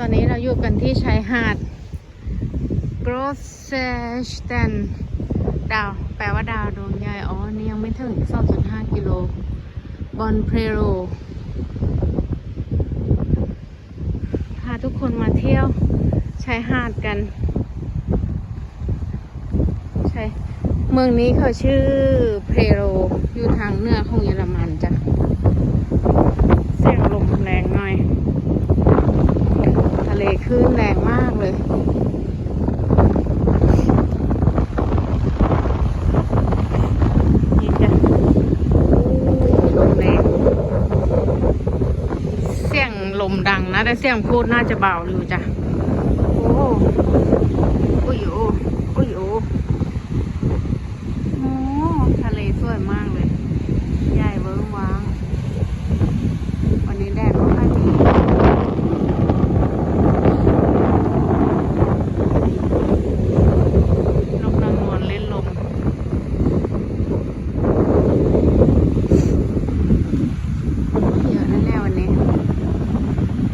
ตอนนี้เราอยู่กันที่ชายหาด g r o s s e s t a n ดาว แปลว่าดาวดวงใหญ่ อ๋อ นี่ยังไม่ถึง 2.5 กิโล บอนเพโร พาทุกคนมาเที่ยวชายหาดกันใช่เมืองนี้เขาชื่อเพโร อยู่ทางเหนือของเยอรมันจ้ะ เสียงลมแรงหน่อย คลื่นแรงมากเลย นี่จ้ะลมแรงเสียงลมดังนะ แต่เสียงพูดน่าจะเบาอยู่จ้ะ โอ้โอ้ยโอ้ยโอ้ทะเลสวยมากเลย ใหญ่เวิ้งว้าง วันนี้แดดไม่ค่อยมีนกนางนวลเล่นลม เยอะแน่ๆวันนี้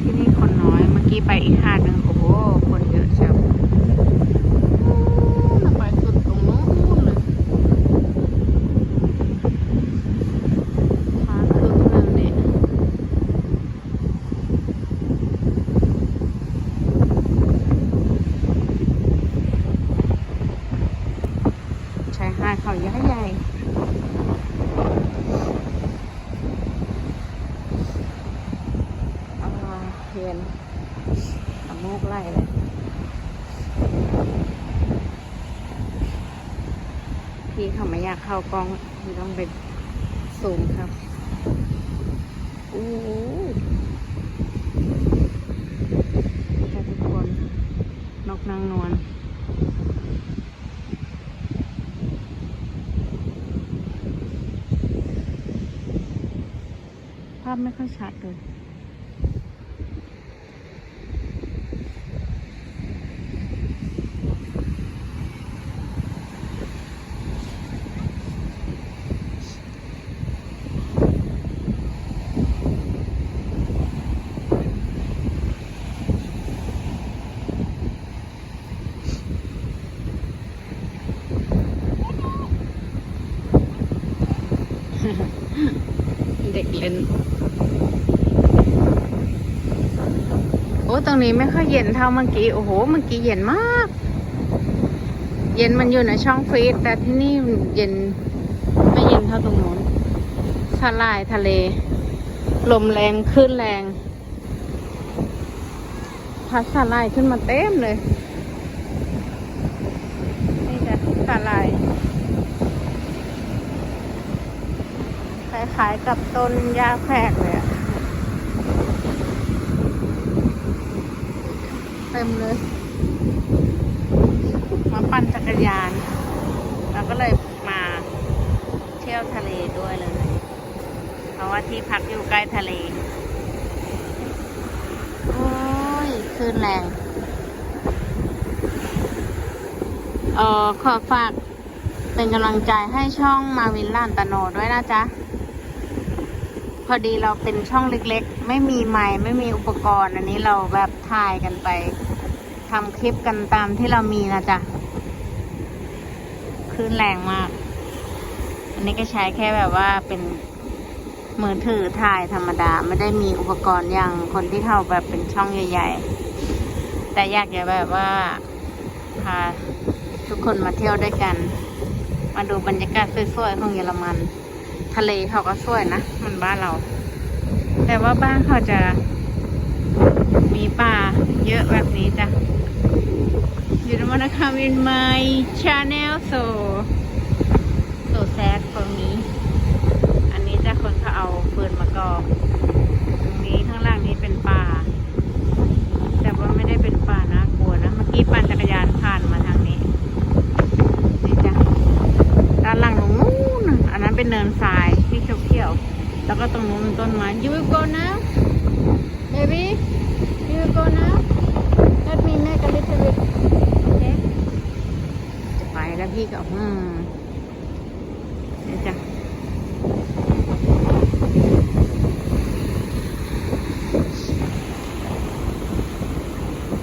ที่นี่คนน้อย เมื่อกี้ ไปอีกหาดหนึ่งโอ้โห คนเยอะเชียวโอ้น่าไปสุดตรงนู้นเลยฟ้าครึ้มเลยวันนี้ชายหาดเขาใหญ่ใหญ่เอามาเพียน มกไล่เลยพี่เขาไม่อยากเข้ากล้องพี่ต้องไปซูมครับอู้แต่ทุกคน นกนางนวลภาพไม่ค่อยชัดเลย เล่น โอ้ตรงนี้ไม่ค่อยเย็นเท่าเมื่อกี้ โอ้โห เมื่อกี้เย็นมาก เย็นมันอยู่ในช่องฟรีซแต่ที่นี่เย็นไม่เย็นเท่าตรงนู้นสลายทะเล ลมแรงคลื่นแรง พัดสลายขึ้นมาเต็มเลย นี่จะสลาย คล้ายๆกับต้นหญ้าแฝกเลยอะเต็มเลย มาปั่นจักรยานแล้วก็เลยมาเที่ยวทะเลด้วยเลย เพราะว่าที่พักอยู่ใกล้ทะเล โอ้ยคลื่นแรงเออขอฝากเป็นกำลังใจให้ช่องมาวินลานตโนด้วยนะจ๊ะ พอดีเราเป็นช่องเล็กๆ ไม่มีไม้ไม่มีอุปกรณ์ อันนี้เราแบบถ่ายกันไปทำคลิปกันตามที่เรามีนะจ๊ะคลื่นแรงมาก อันนี้ก็ใช้แค่แบบว่าเป็นมือถือถ่ายธรรมดา ไม่ได้มีอุปกรณ์อย่างคนที่เขาแบบเป็นช่องใหญ่ ๆ แต่อยากจะแบบว่าพาทุกคนมาเที่ยวด้วยกัน มาดูบรรยากาศสวยๆของเยอรมัน ทะเลเขาก็สวยนะมันบ้านเรา แต่ว่าบ้านเขาจะ มีป่าเยอะแบบนี้จ้ะอยู่ในวันนะคะ in my channel so so sad for me อันนี้จะคนเขาเอาปืนมากอบตรงนี้ข้างล่างนี้เป็นป่า แต่ว่าไม่ได้เป็นป่าน่ากลัวนะ เมื่อกี้ปั่นจักรยานผ่านมาทางนี้ นี่จ้ะ ด้านหลังตรงนู้นน่ะอันนั้นเป็นเนินทรายที่เขียวๆ แล้วก็ตรงนู้นเป็นต้นไม้ You will go now baby You will go now Let me make a little bit Okay จะไปแล้วพี่ก็อืมนี่จ้ะ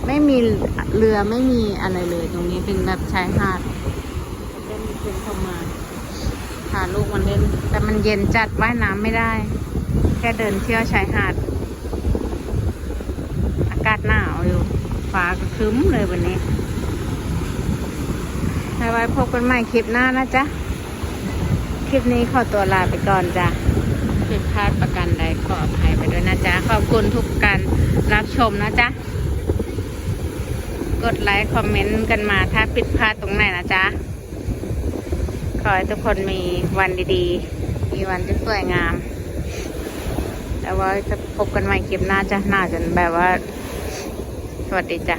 มี เรือไม่มีอะไรเลย ตรงนี้เป็นแบบชายหาดเล่นเป็นเข้ามาพาลูกมันเล่น แต่มันเย็นจัดว่ายน้ำไม่ได้ แค่เดินเที่ยวชายหาด อากาศหนาวอยู่ฟ้าก็ครึ้มเลยวันนี้ไว้พบกันใหม่คลิปหน้านะจ๊ะ คลิปนี้ขอตัวลาไปก่อนจ้ะผิดพลาดประกันใดขออภัยไปด้วยนะจ๊ะ ขอบคุณทุกการรับชมนะจ๊ะ กดไลค์คอมเมนต์กันมาถ้าผิดพลาดตรงไหนนะจ๊ะ ขอให้ทุกคนมีวันดีๆ มีวันที่สวยงาม แล้วว่าจะพบกันใหม่คลิปหน้าจ้ะหน้าจนแบบว่า สวัสดีจ้ะ